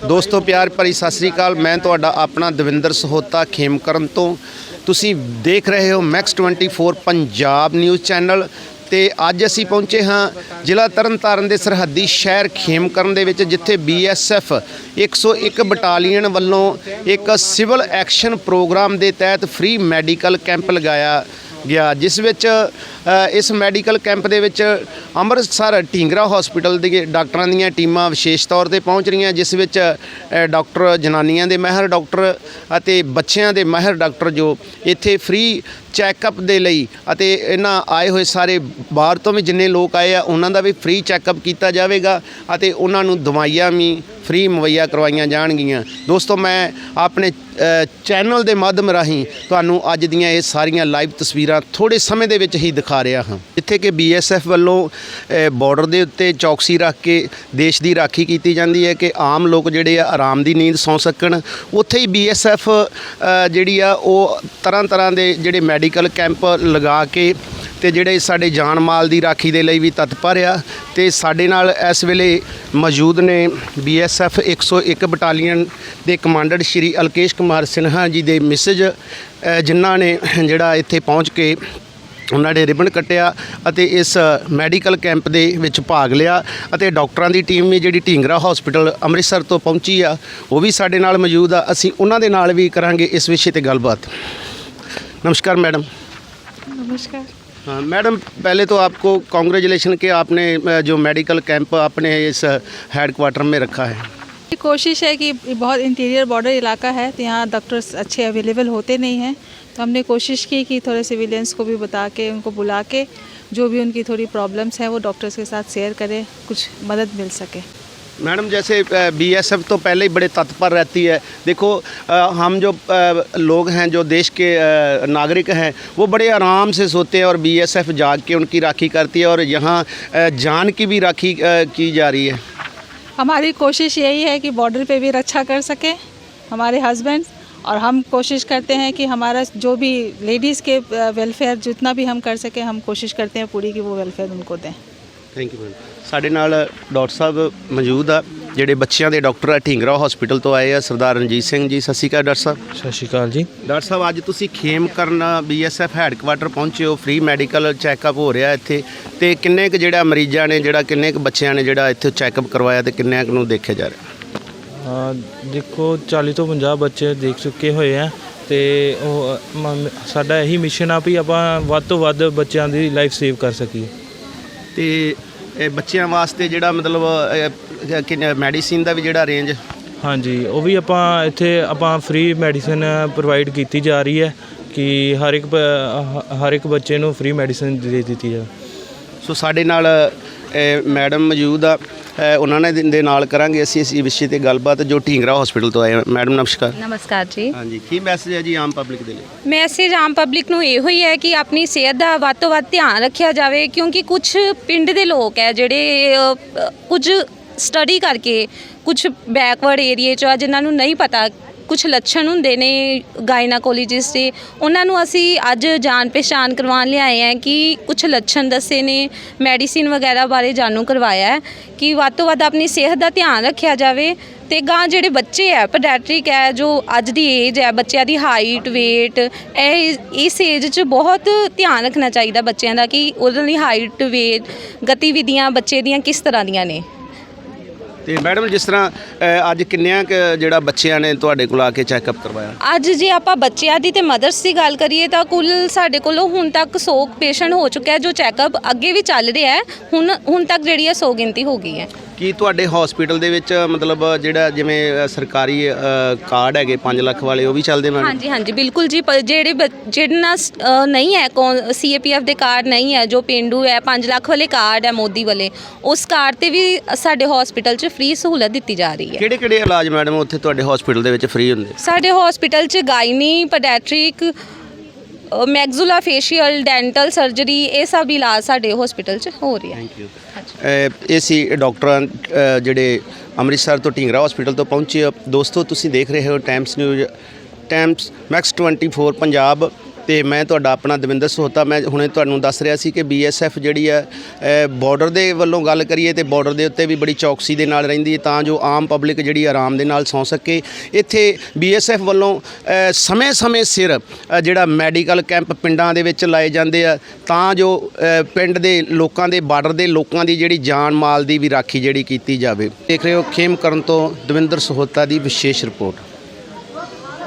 ਦੋਸਤੋ, ਪਿਆਰ ਭਰੀ ਸਤਿ ਸ੍ਰੀ ਅਕਾਲ। ਮੈਂ ਤੁਹਾਡਾ ਆਪਣਾ ਦਵਿੰਦਰ ਸਹੋਤਾ ਖੇਮਕਰਨ ਤੋਂ। ਤੁਸੀਂ ਦੇਖ ਰਹੇ ਹੋ ਮੈਕਸ 24 ਪੰਜਾਬ ਨਿਊਜ਼ ਚੈਨਲ ਤੇ ਅੱਜ ਅਸੀਂ ਪਹੁੰਚੇ ਹਾਂ ਜ਼ਿਲ੍ਹਾ ਤਰਨਤਾਰਨ ਦੇ ਸਰਹੱਦੀ ਸ਼ਹਿਰ ਖੇਮਕਰਨ ਦੇ ਵਿੱਚ, ਜਿੱਥੇ BSF 101 ਬਟਾਲੀਅਨ ਵੱਲੋਂ ਇੱਕ ਸਿਵਲ ਐਕਸ਼ਨ ਪ੍ਰੋਗਰਾਮ ਦੇ ਤਹਿਤ ਫ੍ਰੀ ਮੈਡੀਕਲ ਕੈਂਪ ਲਗਾਇਆ ਗਿਆ, ਜਿਸ ਵਿੱਚ ਇਸ ਮੈਡੀਕਲ ਕੈਂਪ ਦੇ ਵਿੱਚ ਅੰਮ੍ਰਿਤਸਰ ਢੀਂਗਰਾ ਹਸਪੀਟਲ ਦੇ ਡਾਕਟਰਾਂ ਦੀਆਂ ਟੀਮਾਂ ਵਿਸ਼ੇਸ਼ ਤੌਰ ਤੇ ਪਹੁੰਚ ਰਹੀਆਂ, ਜਿਸ ਵਿੱਚ ਡਾਕਟਰ ਜਨਾਨੀਆਂ ਦੇ ਮਹਿਰ ਡਾਕਟਰ ਅਤੇ ਬੱਚਿਆਂ ਦੇ ਮਹਿਰ ਡਾਕਟਰ ਜੋ ਇੱਥੇ ਫ੍ਰੀ ਚੈੱਕਅਪ ਦੇ ਲਈ ਅਤੇ ਇਹਨਾਂ ਆਏ ਹੋਏ ਸਾਰੇ ਬਾਹਰ ਤੋਂ ਵੀ ਜਿੰਨੇ ਲੋਕ ਆਏ ਆ, ਉਹਨਾਂ ਦਾ ਵੀ ਫ੍ਰੀ ਚੈੱਕਅਪ ਕੀਤਾ ਜਾਵੇਗਾ ਅਤੇ ਉਹਨਾਂ ਨੂੰ ਦਵਾਈਆਂ ਵੀ ਫ੍ਰੀ ਮੁਹੱਈਆ ਕਰਵਾਈਆਂ ਜਾਣਗੀਆਂ। ਦੋਸਤੋ ਮੈਂ ਆਪਣੇ ਚੈਨਲ ਦੇ ਮਾਧਿਅਮ ਰਾਹੀਂ ਤੁਹਾਨੂੰ ਅੱਜ ਦੀਆਂ ਇਹ ਸਾਰੀਆਂ ਲਾਈਵ ਤਸਵੀਰਾਂ ਥੋੜੇ ਸਮੇਂ ਦੇ ਵਿੱਚ ਹੀ ਦਿਖਾ ਰਿਹਾ ਹਾਂ। ਜਿੱਥੇ ਕਿ ਬੀਐਸਐਫ ਵੱਲੋਂ ਅ, ਬਾਰਡਰ ਦੇ ਉੱਤੇ ਚੌਕਸੀ ਰੱਖ ਕੇ ਦੇਸ਼ ਦੀ ਰਾਖੀ ਕੀਤੀ ਜਾਂਦੀ ਹੈ ਕਿ ਆਮ ਲੋਕ ਜਿਹੜੇ ਆ ਆਰਾਮ ਦੀ ਨੀਂਦ ਸੌਂ ਸਕਣ। ਉੱਥੇ ਹੀ ਬੀਐਸਐਫ ਜਿਹੜੀ ਆ ਉਹ ਤਰ੍ਹਾਂ ਤਰ੍ਹਾਂ ਦੇ ਜਿਹੜੇ ਮੈਡੀਕਲ ਕੈਂਪ ਲਗਾ ਕੇ ਤੇ ਜਿਹੜੇ ਸਾਡੇ ਜਾਨ ਮਾਲ ਦੀ ਰਾਖੀ ਦੇ ਲਈ ਵੀ ਤਤਪਰ ਆ ਤੇ ਸਾਡੇ ਨਾਲ ਇਸ ਵੇਲੇ ਮੌਜੂਦ ਨੇ ਬੀਐਸਐਫ 101 ਬਟਾਲੀਅਨ ਦੇ ਕਮਾਂਡਰ ਸ਼੍ਰੀ ਅਲਕੇਸ਼ ਕੁਮਾਰ ਸਿਨਹਾ ਜੀ ਦੇ ਮੈਸੇਜ ਜਿਨ੍ਹਾਂ ਨੇ ਜਿਹੜਾ ਇੱਥੇ ਪਹੁੰਚ ਕੇ ਉਹਨਾਂ ਨੇ ਰਿਬਨ ਕੱਟਿਆ ਅਤੇ ਇਸ ਮੈਡੀਕਲ ਕੈਂਪ ਦੇ ਵਿੱਚ ਭਾਗ ਲਿਆ ਅਤੇ ਡਾਕਟਰਾਂ ਦੀ ਟੀਮ ਵੀ ਜਿਹੜੀ ਢੀਂਗਰਾ ਹਸਪੀਟਲ ਅੰਮ੍ਰਿਤਸਰ ਤੋਂ ਪਹੁੰਚੀ ਆ, ਉਹ ਵੀ ਸਾਡੇ ਨਾਲ ਮੌਜੂਦ ਆ। ਅਸੀਂ ਉਹਨਾਂ ਦੇ ਨਾਲ ਵੀ ਕਰਾਂਗੇ ਇਸ ਵਿਸ਼ੇ ਤੇ ਗੱਲਬਾਤ। ਨਮਸਕਾਰ ਮੈਡਮ। ਨਮਸਕਾਰ। हाँ मैडम, पहले तो आपको कॉन्ग्रेचुलेशन के आपने जो मेडिकल कैंप आपने इस हेड क्वार्टर में रखा है। कोशिश है कि बहुत इंटीरियर बॉर्डर इलाका है तो यहाँ डॉक्टर्स अच्छे अवेलेबल होते नहीं हैं। तो हमने कोशिश की कि थोड़े सिविलियंस को भी बता के, उनको बुला के, जो भी उनकी थोड़ी प्रॉब्लम्स हैं, वो डॉक्टर्स के साथ शेयर करें, कुछ मदद मिल सके। मैडम, जैसे बीएसएफ तो पहले ही बड़े तत्पर रहती है। देखो हम जो लोग हैं, जो देश के नागरिक हैं, वो बड़े आराम से सोते हैं और बीएसएफ जाग के उनकी राखी करती है और यहाँ जान की भी राखी की जा रही है। हमारी कोशिश यही है कि बॉर्डर पे भी रक्षा कर सकें, हमारे हस्बैंड और हम कोशिश करते हैं कि हमारा जो भी लेडीज़ के वेलफेयर जितना भी हम कर सकें, हम कोशिश करते हैं पूरी कि वो वेलफेयर उनको दें। ਥੈਂਕ ਯੂ ਮੈਮ ਸਾਡੇ ਨਾਲ ਡਾਕਟਰ ਸਾਹਿਬ ਮੌਜੂਦ ਆ ਜਿਹੜੇ ਬੱਚਿਆਂ ਦੇ ਡਾਕਟਰ ਆ ਢੀਂਗਰਾ ਹਸਪੀਟਲ ਤੋਂ ਆਏ ਆ ਸਰਦਾਰ ਰਣਜੀਤ ਸਿੰਘ ਜੀ ਸਤਿ ਸ਼੍ਰੀ ਅਕਾਲ ਡਾਕਟਰ ਸਾਹਿਬ। ਸਤਿ ਸ਼੍ਰੀ ਅਕਾਲ ਜੀ। ਡਾਕਟਰ ਸਾਹਿਬ ਅੱਜ ਤੁਸੀਂ ਖੇਮ ਕਰਨ ਬੀਐਸਐਫ ਹੈੱਡਕੁਆਟਰ ਪਹੁੰਚੇ ਹੋ ਫ੍ਰੀ ਮੈਡੀਕਲ ਚੈੱਕਅਪ ਹੋ ਰਿਹਾ ਇੱਥੇ ਤੇ ਕਿੰਨੇ ਕੁ ਜਿਹੜਾ ਮਰੀਜ਼ਾਂ ਨੇ ਜਿਹੜਾ ਕਿੰਨੇ ਕੁ ਬੱਚਿਆਂ ਨੇ ਜਿਹੜਾ ਇੱਥੇ ਚੈੱਕਅਪ ਕਰਵਾਇਆ ਤੇ ਕਿੰਨਿਆਂ ਕੁ ਨੂੰ ਦੇਖਿਆ ਜਾ ਰਿਹਾ? ਹਾਂ ਦੇਖੋ 40 ਤੋਂ 50 ਬੱਚੇ ਦੇਖ ਚੁੱਕੇ ਹੋਏ ਆ ਤੇ ਉਹ ਸਾਡਾ ਇਹੀ ਮਿਸ਼ਨ ਆ ਵੀ ਆਪਾਂ ਵੱਧ ਤੋਂ ਵੱਧ ਬੱਚਿਆਂ ਦੀ ਲਾਈਫ ਸੇਵ ਕਰ ਸਕੀਏ। ਤੇ ਇਹ ਬੱਚਿਆਂ ਵਾਸਤੇ ਜਿਹੜਾ ਮਤਲਬ ਮੈਡੀਸਿਨ ਦਾ ਵੀ ਜਿਹੜਾ ਰੇਂਜ ਹਾਂਜੀ ਉਹ ਵੀ ਆਪਾਂ ਇੱਥੇ ਆਪਾਂ ਫ੍ਰੀ ਮੈਡੀਸਿਨ ਪ੍ਰੋਵਾਈਡ ਕੀਤੀ ਜਾ ਰਹੀ ਹੈ ਕਿ ਹਰ ਇੱਕ ਹ- ਹਰ ਇੱਕ ਬੱਚੇ ਨੂੰ ਫ੍ਰੀ ਮੈਡੀਸਿਨ ਦੇ ਦਿੱਤੀ ਜਾਵੇ। ਸੋ ਸਾਡੇ ਨਾਲ ਮੈਡਮ ਮੌਜੂਦ ਆ ਉਹਨਾਂ ਨੇ ਦੇ ਨਾਲ ਕਰਾਂਗੇ ਅਸੀਂ ਇਸ ਵਿਸ਼ੇ ਤੇ ਗੱਲਬਾਤ ਜੋ ਢੀਂਗਰਾ ਹਸਪੀਟਲ ਤੋਂ ਆਏ। ਮੈਡਮ ਨਮਸਕਾਰ। ਨਮਸਕਾਰ ਜੀ। ਹਾਂਜੀ ਕੀ ਮੈਸੇਜ ਹੈ ਜੀ ਆਮ ਪਬਲਿਕ ਦੇ ਲਈ? ਮੈਸੇਜ ਆਮ ਪਬਲਿਕ ਨੂੰ ਇਹੋ ਹੀ ਹੈ ਕਿ ਆਪਣੀ ਸਿਹਤ ਦਾ ਵੱਧ ਤੋਂ ਵੱਧ ਧਿਆਨ ਰੱਖਿਆ ਜਾਵੇ ਕਿਉਂਕਿ ਕੁਝ ਪਿੰਡ ਦੇ ਲੋਕ ਹੈ ਜਿਹੜੇ ਕੁਝ ਸਟੱਡੀ ਕਰਕੇ ਕੁਝ ਬੈਕਵਰਡ ਏਰੀਏ 'ਚ ਆ ਜਿਨ੍ਹਾਂ ਨੂੰ ਨਹੀਂ ਪਤਾ ਕੁਝ ਲੱਛਣ ਹੁੰਦੇ ਨੇ ਗਾਇਨਾਕੋਲੋਜਿਸਟ ਦੇ, ਉਹਨਾਂ ਨੂੰ ਅਸੀਂ ਅੱਜ ਜਾਣ ਪਛਾਣ ਕਰਵਾਉਣ ਲਈ ਆਏ ਆ ਕਿ ਕੁਝ ਲੱਛਣ ਦੱਸੇ ਨੇ, ਮੈਡੀਸਿਨ ਵਗੈਰਾ ਬਾਰੇ ਜਾਣੂ ਕਰਵਾਇਆ ਹੈ ਕਿ ਵੱਧ ਤੋਂ ਵੱਧ ਆਪਣੀ ਸਿਹਤ ਦਾ ਧਿਆਨ ਰੱਖਿਆ ਜਾਵੇ ਤੇ ਗਾਂ ਜਿਹੜੇ ਬੱਚੇ ਹੈ ਪੈਡਿਆਟ੍ਰਿਕ ਹੈ, ਜੋ ਅੱਜ ਦੀ ਏਜ ਹੈ, ਬੱਚਿਆਂ ਦੀ ਹਾਈਟ weight, ਇਹ ਇਸ ਏਜ 'ਚ ਬਹੁਤ ਧਿਆਨ ਰੱਖਣਾ ਚਾਹੀਦਾ ਬੱਚਿਆਂ ਦਾ ਕਿ ਉਹਨਾਂ ਲਈ ਹਾਈਟ weight, ਗਤੀਵਿਧੀਆਂ ਬੱਚੇ ਦੀਆਂ ਕਿਸ ਤਰ੍ਹਾਂ ਦੀਆਂ ਨੇ। ਤੇ ਮੈਡਮ ਜਿਸ ਤਰ੍ਹਾਂ ਅਹ, ਅੱਜ ਕਿੰਨਿਆਂ ਕੁ ਜਿਹੜਾ ਬੱਚਿਆਂ ਨੇ ਤੁਹਾਡੇ ਕੋਲ ਆ ਕੇ ਚੈੱਕਅਪ ਕਰਵਾਇਆ? ਅੱਜ ਜੇ ਆਪਾਂ ਬੱਚਿਆਂ ਦੀ ਤੇ ਮਦਰਸ ਦੀ ਗੱਲ ਕਰੀਏ ਤਾਂ ਕੁੱਲ ਸਾਡੇ ਕੋਲੋਂ ਹੁਣ ਤੱਕ 100 ਪੇਸ਼ੈਂਟ ਹੋ ਚੁੱਕਿਆ ਹੈ ਜੋ ਚੈੱਕਅਪ ਅੱਗੇ ਵੀ ਚੱਲ ਰਿਹਾ ਹੈ। ਹੁਣ ਹੁਣ ਤੱਕ ਜਿਹੜੀ ਹੈ 100 ਗਿਣਤੀ ਹੋ ਗਈ ਹੈ। ਕੀ ਤੁਹਾਡੇ ਹਸਪੀਟਲ ਦੇ ਵਿੱਚ ਮਤਲਬ ਜਿਹੜਾ ਜਿਵੇਂ ਸਰਕਾਰੀ ਕਾਰਡ ਹੈਗੇ 5 ਲੱਖ ਵਾਲੇ ਉਹ ਵੀ ਚੱਲਦੇ ਮੈਡਮ ਹਾਂਜੀ ਹਾਂਜੀ ਬਿਲਕੁਲ ਜੀ ਪ- ਜਿਹੜੇ ਬ- ਜਿਹਨਾਂ ਸ- ਅ, ਨਹੀਂ ਹੈ ਸੀਏਪੀਐਫ ਦੇ ਕਾਰਡ ਨਹੀਂ ਹੈ ਜੋ ਪਿੰਡੂ ਹੈ 5 ਲੱਖ ਵਾਲੇ ਕਾਰਡ ਹੈ ਮੋਦੀ ਵਾਲੇ ਉਸ ਕਾਰਡ ਤੇ ਵੀ ਸਾਡੇ ਹਸਪੀਟਲ 'ਚ ਫ੍ਰੀ ਸਹੂਲਤ ਦਿੱਤੀ ਜਾ ਰਹੀ ਹੈ। ਕਿਹੜੇ ਕਿਹੜੇ ਇਲਾਜ ਮੈਡਮ ਉੱਥੇ ਤੁਹਾਡੇ ਹਸਪੀਟਲ ਦੇ ਵਿੱਚ ਫ੍ਰੀ ਹੁੰਦੇ? ਸਾਡੇ ਹਸਪੀਟਲ 'ਚ gynae paediatric maxillofacial dental surgery ਇਹ ਸਭ ਇਲਾਜ ਸਾਡੇ ਹਸਪੀਟਲ 'ਚ ਹੋ ਰਹੀ ਥੈਂਕ ਯੂ ਇਹ ਸੀ ਡਾਕਟਰਾਂ ਜਿਹੜੇ ਅੰਮ੍ਰਿਤਸਰ ਤੋਂ ਢੀਂਗਰਾ ਹਸਪੀਟਲ ਤੋਂ ਪਹੁੰਚੇ। ਦੋਸਤੋ ਤੁਸੀਂ ਦੇਖ ਰਹੇ ਹੋ Times News Times Max 24 Punjab. ਤੇ ਮੈਂ ਤੁਹਾਡਾ ਆਪਣਾ ਦਵਿੰਦਰ ਸੋਹਤਾ ਮੈਂ ਹੁਣੇ ਤੁਹਾਨੂੰ ਦੱਸ ਰਿਹਾ ਸੀ ਕਿ ਬੀਐਸਐਫ ਜਿਹੜੀ ਹੈ ਬਾਰਡਰ ਦੇ ਵੱਲੋਂ ਗੱਲ ਕਰੀਏ ਤੇ ਬਾਰਡਰ ਦੇ ਉੱਤੇ ਵੀ ਬੜੀ ਚੌਕਸੀ ਦੇ ਨਾਲ ਰਹਿੰਦੀ ਹੈ ਤਾਂ ਜੋ ਆਮ ਪਬਲਿਕ ਜਿਹੜੀ ਆਰਾਮ ਦੇ ਨਾਲ ਸੌਂ ਸਕੇ। ਇੱਥੇ ਬੀਐਸਐਫ ਵੱਲੋਂ ਸਮੇਂ-ਸਮੇਂ ਸਿਰ ਜਿਹੜਾ ਮੈਡੀਕਲ ਕੈਂਪ ਪਿੰਡਾਂ ਦੇ ਵਿੱਚ ਲਾਏ ਜਾਂਦੇ ਆ, ਤਾਂ ਜੋ ਪਿੰਡ ਦੇ ਲੋਕਾਂ ਦੇ, ਬਾਰਡਰ ਦੇ ਲੋਕਾਂ ਦੀ ਜਿਹੜੀ ਜਾਨ ਮਾਲ ਦੀ ਵੀ ਰਾਖੀ ਜਿਹੜੀ ਕੀਤੀ ਜਾਵੇ। ਦੇਖ ਰਹੇ ਹੋ ਖੇਮ ਕਰਨ ਤੋਂ ਦਵਿੰਦਰ ਸਹੋਤਾ ਦੀ ਵਿਸ਼ੇਸ਼ ਰਿਪੋਰਟ।